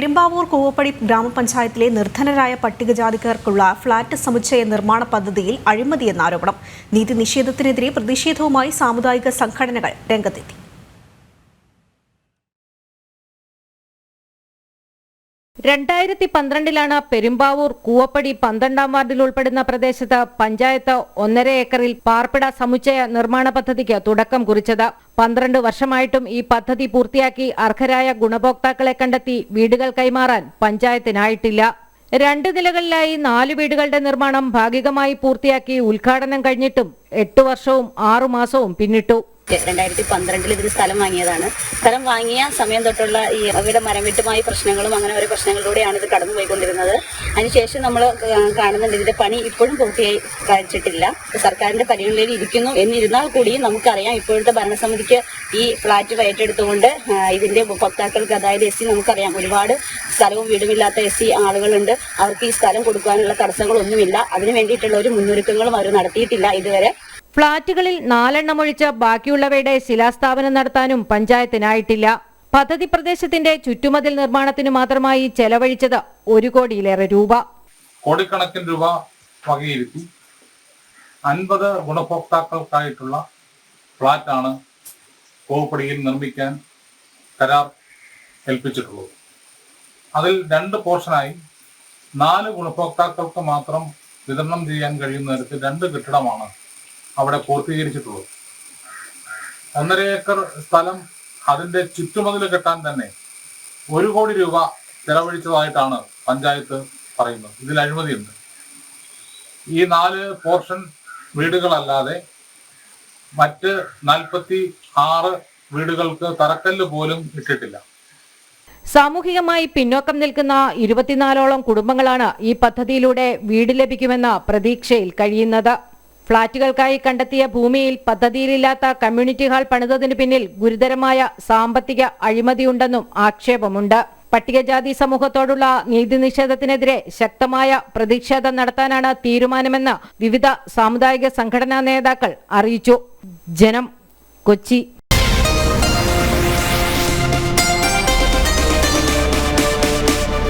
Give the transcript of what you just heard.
പെരുമ്പാവൂർ കൂവപ്പടി ഗ്രാമപഞ്ചായത്തിലെ നിർധനരായ പട്ടികജാതിക്കാർക്കുള്ള ഫ്ളാറ്റ് സമുച്ചയ നിർമ്മാണ പദ്ധതിയിൽ അഴിമതിയെന്ന ആരോപണം നീതി നിഷേധത്തിനെതിരെ പ്രതിഷേധവുമായി സാമുദായിക സംഘടനകൾ രംഗത്തെത്തി. രണ്ടായിരത്തി പന്ത്രണ്ടിലാണ് പെരുമ്പാവൂർ കൂവപ്പടി പന്ത്രണ്ടാം വാർഡിൽ ഉൾപ്പെടുന്ന പ്രദേശത്ത് പഞ്ചായത്ത് ഒന്നര ഏക്കറിൽ പാർപ്പിട സമുച്ചയ നിർമ്മാണ പദ്ധതിക്ക് തുടക്കം കുറിച്ചത്. പന്ത്രണ്ട് വർഷമായിട്ടും ഈ പദ്ധതി പൂർത്തിയാക്കി അർഹരായ ഗുണഭോക്താക്കളെ കണ്ടെത്തി വീടുകൾ കൈമാറാൻ പഞ്ചായത്തിനായിട്ടില്ല. രണ്ട് നിലകളിലായി നാല് വീടുകളുടെ നിർമ്മാണം ഭാഗികമായി പൂർത്തിയാക്കി ഉദ്ഘാടനം കഴിഞ്ഞിട്ടും എട്ടു വർഷവും ആറുമാസവും പിന്നിട്ടു. രണ്ടായിരത്തി പന്ത്രണ്ടിൽ ഇതിന് സ്ഥലം വാങ്ങിയതാണ്. സ്ഥലം വാങ്ങിയ സമയം തൊട്ടുള്ള ഈ അവയുടെ മരംവിട്ടുമായ പ്രശ്നങ്ങളും അങ്ങനെ ഓരോ പ്രശ്നങ്ങളിലൂടെയാണ് ഇത് കടന്നു പോയിക്കൊണ്ടിരുന്നത്. അതിനുശേഷം നമ്മൾ കാണുന്നുണ്ട് ഇതിന്റെ പണി ഇപ്പോഴും പൂർത്തിയായി കഴിച്ചിട്ടില്ല സർക്കാരിന്റെ പരിഗണനയിൽ ഇരിക്കുന്നു. എന്നിരുന്നാൽ കൂടിയും നമുക്കറിയാം ഇപ്പോഴത്തെ ഭരണസമിതിക്ക് ഈ ഫ്ളാറ്റ് ഏറ്റെടുത്തുകൊണ്ട് ഇതിന്റെ ഉപഭോക്താക്കൾക്ക് അതായത് എസ് സി നമുക്കറിയാം ഒരുപാട് സ്ഥലവും വീടുമില്ലാത്ത എസ് സി ആളുകളുണ്ട്. അവർക്ക് ഈ സ്ഥലം കൊടുക്കാനുള്ള തടസ്സങ്ങളൊന്നുമില്ല. അതിനു വേണ്ടിയിട്ടുള്ള ഒരു മുന്നൊരുക്കങ്ങളും അവർ നടത്തിയിട്ടില്ല ഇതുവരെ. ഫ്ളാറ്റുകളിൽ നാലെണ്ണം ഒഴിച്ച് ബാക്കിയുള്ളവയുടെ ശിലാസ്ഥാപനം നടത്താനും പഞ്ചായത്തിനായിട്ടില്ല. പദ്ധതി പ്രദേശത്തിന്റെ ചുറ്റുമതിൽ നിർമ്മാണത്തിന് മാത്രമായി ചെലവഴിച്ചത് ഒരു കോടിയിലേറെ രൂപ. കോടിക്കണക്കിന് രൂപ വകയിരുത്തി അൻപത് ഗുണഭോക്താക്കൾക്കായിട്ടുള്ള ഫ്ളാറ്റാണ് കോവപ്പടിയിൽ നിർമ്മിക്കാൻ കരാർ ഏൽപ്പിച്ചിട്ടുള്ളത്. അതിൽ രണ്ട് പോർഷനായി നാല് ഗുണഭോക്താക്കൾക്ക് മാത്രം വിതരണം ചെയ്യാൻ കഴിയുന്ന തരത്തിൽ രണ്ട് കെട്ടിടമാണ് അവിടെ പൂർത്തീകരിച്ചിട്ടുള്ളത് ഒന്നര ഏക്കർ സ്ഥലം അതിന്റെ ചുറ്റുമതിൽ കെട്ടാൻ തന്നെ ഒരു കോടി രൂപ ചെലവഴിച്ചതായിട്ടാണ് പഞ്ചായത്ത് പറയുന്നത്. ഇതിൽ അഴിമതിയുണ്ട്. ഈ നാല് പോർഷൻ വീടുകളല്ലാതെ മറ്റ് നാൽപ്പത്തി ആറ് വീടുകൾക്ക് തറക്കല്ല് പോലും ഇട്ടിട്ടില്ല. സാമൂഹികമായി പിന്നോക്കം നിൽക്കുന്ന ഇരുപത്തിനാലോളം കുടുംബങ്ങളാണ് ഈ പദ്ധതിയിലൂടെ വീട് ലഭിക്കുമെന്ന പ്രതീക്ഷയിൽ കഴിയുന്നത്. ഫ്ളാറ്റുകൾക്കായി കണ്ടെത്തിയ ഭൂമിയിൽ പദ്ധതിയിലില്ലാത്ത കമ്മ്യൂണിറ്റി ഹാൾ പണിതതിനു പിന്നിൽ ഗുരുതരമായ സാമ്പത്തിക അഴിമതിയുണ്ടെന്നും ആക്ഷേപമുണ്ട്. പട്ടികജാതി സമൂഹത്തോടുള്ള നീതി നിഷേധത്തിനെതിരെ ശക്തമായ പ്രതിഷേധം നടത്താനാണ് തീരുമാനമെന്ന് വിവിധ സാമുദായിക സംഘടനാ നേതാക്കൾ അറിയിച്ചു. ജനം കൊച്ചി.